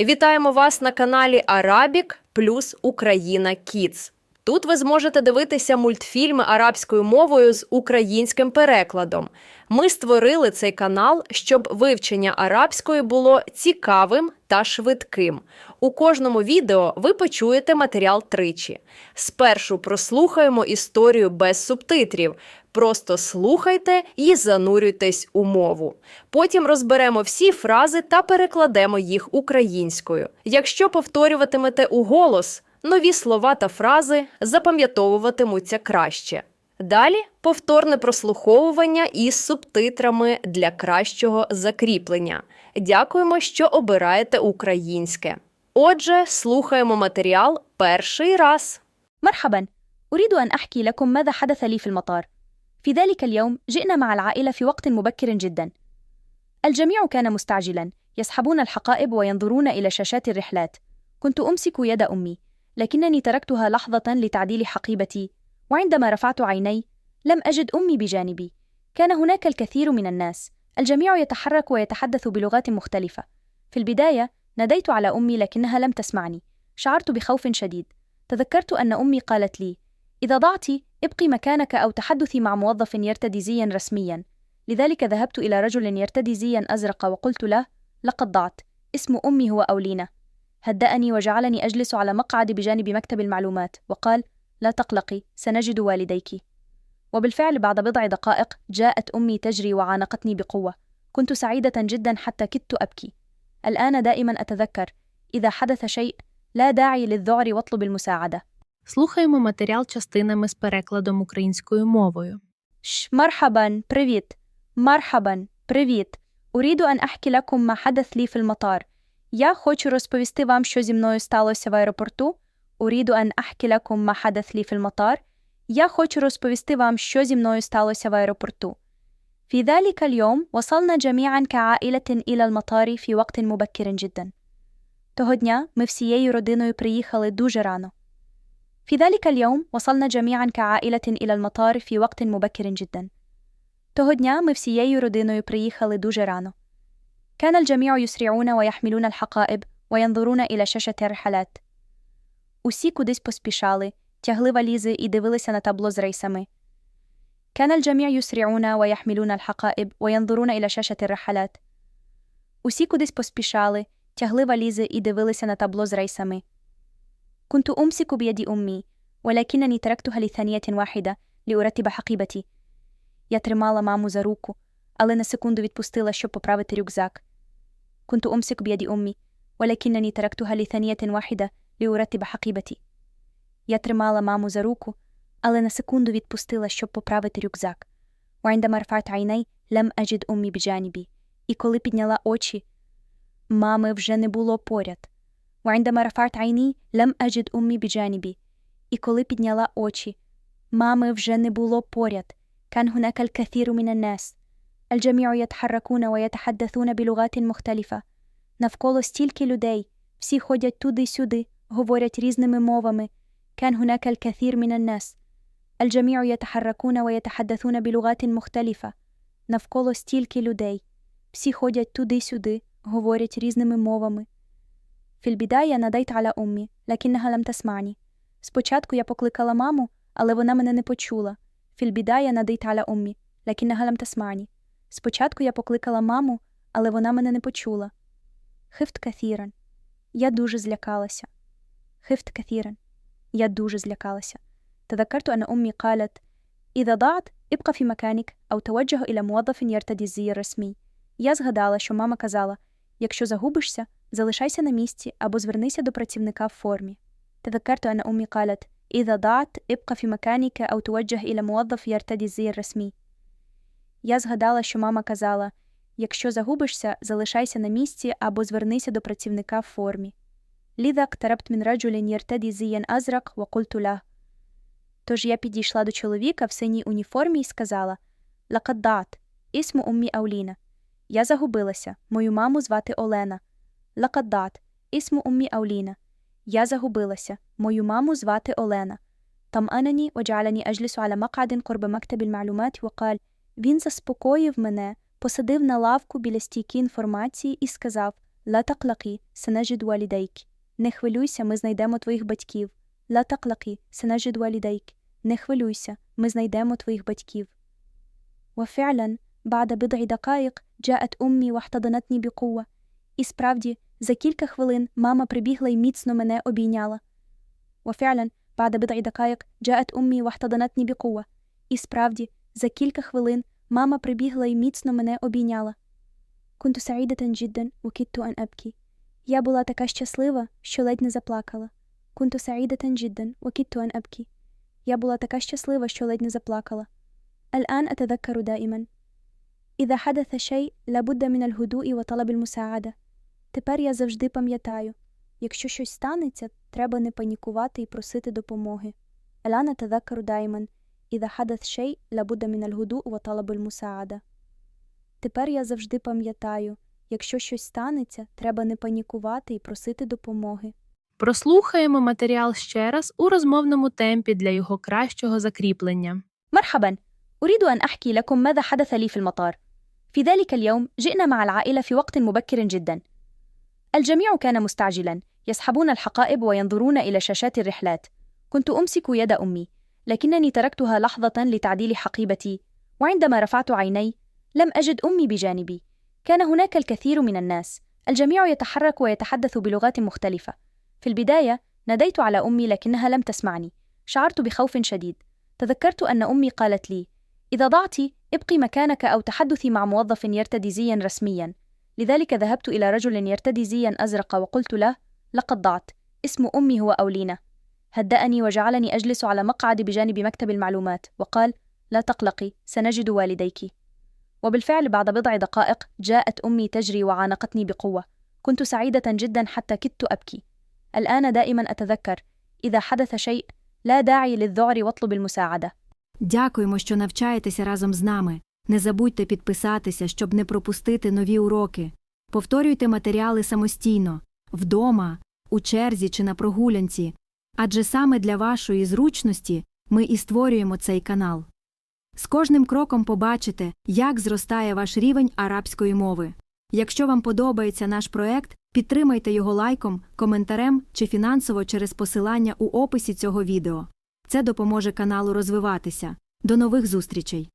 Вітаємо вас на каналі Арабік плюс Україна Кіц. Тут ви зможете дивитися мультфільми арабською мовою з українським перекладом. Ми створили цей канал, щоб вивчення арабської було цікавим та швидким. У кожному відео ви почуєте матеріал тричі. Спершу прослухаємо історію без субтитрів. Просто слухайте і занурюйтесь у мову. Потім розберемо всі фрази та перекладемо їх українською. Якщо повторюватимете у голос, нові слова та фрази запам'ятовуватимуться краще. Далі повторне прослуховування із субтитрами для кращого закріплення. Дякуємо, що обираєте українське. Отже, слухаємо матеріал перший раз. مرحبا أريد أن أحكي لكم ماذا حدث لي في المطار في ذلك اليوم جئنا مع العائلة في وقت مبكر جدا الجميع كان مستعجلا يسحبون الحقائب وينظرون إلى شاشات الرحلات كنت أمسك يد أمي لكنني تركتها لحظة لتعديل حقيبتي وعندما رفعت عيني لم أجد أمي بجانبي. كان هناك الكثير من الناس الجميع يتحرك ويتحدث بلغات مختلفة. في البداية ناديت على أمي لكنها لم تسمعني. شعرت بخوف شديد. تذكرت أن أمي قالت لي: إذا ضعت ابقي مكانك أو تحدثي مع موظف يرتدي زيا رسميا. لذلك ذهبت إلى رجل يرتدي زيا أزرق وقلت له: لقد ضعت، اسم أمي هو أولينا. هدأني وجعلني أجلس على مقعد بجانب مكتب المعلومات وقال: لا تقلقي، سنجد والديك. وبالفعل بعد بضع دقائق جاءت أمي تجري وعانقتني بقوة. كنت سعيدة جدا حتى كدت أبكي. الآن دائما أتذكر: إذا حدث شيء لا داعي للذعر واطلب المساعدة. Слухаємо матеріал частинами з перекладом українською мовою. ش مرحبا بريفيت مرحبا привіт. أريد أن أحكي لكم ما حدث لي في المطار. Я хочу розповісти вам, що зі мною сталося в аеропорту. أريد أن أحكي لكم ما حدث لي في المطار. Я хочу розповісти вам, що зі мною сталося в аеропорту. في ذلك اليوم وصلنا جميعا كعائلة إلى المطار في وقت مبكر جدا. Того дня ми всією родиною приїхали дуже рано. في ذلك اليوم وصلنا جميعا كعائلة إلى المطار في وقت مبكر جدا. Того дня ми всією родиною приїхали дуже рано. كان الجميع يسرعون ويحملون الحقائب وينظرون إلى شاشة الرحلات. Усі кудись поспішали, тягли валізи і дивилися на табло з рейсами. كان الجميع يسرعون ويحملون الحقائب وينظرون إلى شاشة الرحلات. Усі кудись поспішали, тягли валізи і дивилися на табло з рейсами. كنت أمسك بيد أمي ولكنني تركتها لثانية واحدة لأرتب حقيبتي. Я тримала маму за руку, але на секунду відпустила, щоб поправити рюкзак. كنت أمسك بيد أمي ولكنني تركتها لثانية واحدة لأرتب حقيبتي. Я тримала маму за руку, але на секунду відпустила, щоб поправити рюкзак. وعندما رفعت عيني لم أجد أمي بجانبي. І коли підняла очі, мами вже не було поряд. وعندما رفعت عيني لم أجد أمي بجانبي. І коли підняла очі, мами вже не було поряд. كان هناك الكثير من الناس. الجميع يتحركون ويتحدثون بلغات مختلفة. Навколо стільки людей. Всі ходять туди-сюди, говорять різними мовами. كان هناك الكثير من الناس. الجميع يتحركون ويتحدثون بلغات مختلفة. Навколо стільки людей. Всі ходять туди-сюди, говорять різними мовами. في البداية ناديت على أمي لكنها لم تسمعني. Спочатку я покликала маму, але вона мене не почула. في البداية ناديت على أمي لكنها لم تسمعني. Спочатку я покликала маму, але вона мене не почула. خفت كثيرا. Я дуже злякалася. خفت كثيرا. Я дуже злякалася. تذكرت أن أمي قالت: إذا ضعت ابقى في مكانك أو توجه إلى موظف يرتدي الزي الرسمي. Я згадала, що мама казала: якщо загубишся, залишайся на місці або звернися до працівника в формі. تذكرت أن أمي قالت: إذا ضعت ابقى في مكانك أو توجه إلى موظف يرتدي الزي الرسمي. Я згадала, що мама казала: якщо загубишся, залишайся на місці або звернися до працівника в формі. لذا اقتربت من رجل يرتدي زيا أزرق وقلت له. Тож я підійшла до чоловіка в синій уніформі і сказала: لقد ضعت. اسم أمي أولينا. Я загубилася. Мою маму звати Олена. لقد ضعت. اسم أمي أولينا. Я загубилася. Мою маму звати Олена. طمأنني وجعلني أجلس على مقعد قرب مكتب المعلومات وقال Він заспокоїв мене, посадив на лавку біля стійки інформації і сказав لا تقلقي سنجد والديك Не хвилюйся, ми знайдемо твоїх батьків. لا تقلقي سنجد والديك Не хвилюйся, ми знайдемо твоїх батьків. وفعلا بعد بضع دقائق جاءت أمي واحتضنتني بقوة. І справді, за кілька хвилин мама прибігла й міцно мене обійняла. وفعلا بعد بضع دقائق جاءت أمي واحتضنتني بقوة. І справді, за кілька хвилин мама прибігла й міцно мене обійняла. كنت سعيدة جدا وكدت أن أبكي. Я була така щаслива, що ледь не заплакала. كنت سعيدة جدا وكدت أن أبكي. Я була така щаслива, що ледь не заплакала. الآن أتذكر دائما. إذا حدث شيء لابد من الهدوء وطلب المساعدة. Тепер я завжди пам'ятаю. Якщо щось станеться, треба не панікувати і просити допомоги. الآن أتذكر دائما. إذا حدث شيء لابد من الهدوء وطلب المساعدة. Тепер я завжди пам'ятаю. Якщо щось станеться, треба не панікувати і просити допомоги. Прослухаємо матеріал ще раз у розмовному темпі для його кращого закріплення. مرحبا أريد أن أحكي لكم ماذا حدث لي في المطار في ذلك اليوم جئنا مع العائلة في وقت مبكر جدا الجميع كان مستعجلا يسحبون الحقائب وينظرون إلى شاشات الرحلات كنت أمسك يد أمي لكنني تركتها لحظة لتعديل حقيبتي وعندما رفعت عيني لم أجد أمي بجانبي. كان هناك الكثير من الناس الجميع يتحرك ويتحدث بلغات مختلفة. في البداية ناديت على أمي لكنها لم تسمعني. شعرت بخوف شديد. تذكرت أن أمي قالت لي: إذا ضعت ابقي مكانك أو تحدثي مع موظف يرتدي زيا رسميا. لذلك ذهبت إلى رجل يرتدي زيا أزرق وقلت له: لقد ضعت، اسم أمي هو أولينا. هدأني وجعلني أجلس على مقعد بجانب مكتب المعلومات وقال: لا تقلقي، سنجد والديك. وبالفعل بعد بضع دقائق جاءت أمي تجري وعانقتني بقوة. كنت سعيدة جدا حتى كدت أبكي. الآن دائما أتذكر: إذا حدث شيء لا داعي للذعر واطلب المساعدة. Дякуємо, що навчаєтеся разом з нами. Не забудьте підписатися, щоб не пропустити нові уроки. Повторюйте матеріали самостійно, вдома, у черзі чи на прогулянці, Адже саме для вашої зручності ми і створюємо цей канал. З кожним кроком побачите, як зростає ваш рівень арабської мови. Якщо вам подобається наш проект, підтримайте його лайком, коментарем чи фінансово через посилання у описі цього відео. Це допоможе каналу розвиватися. До нових зустрічей!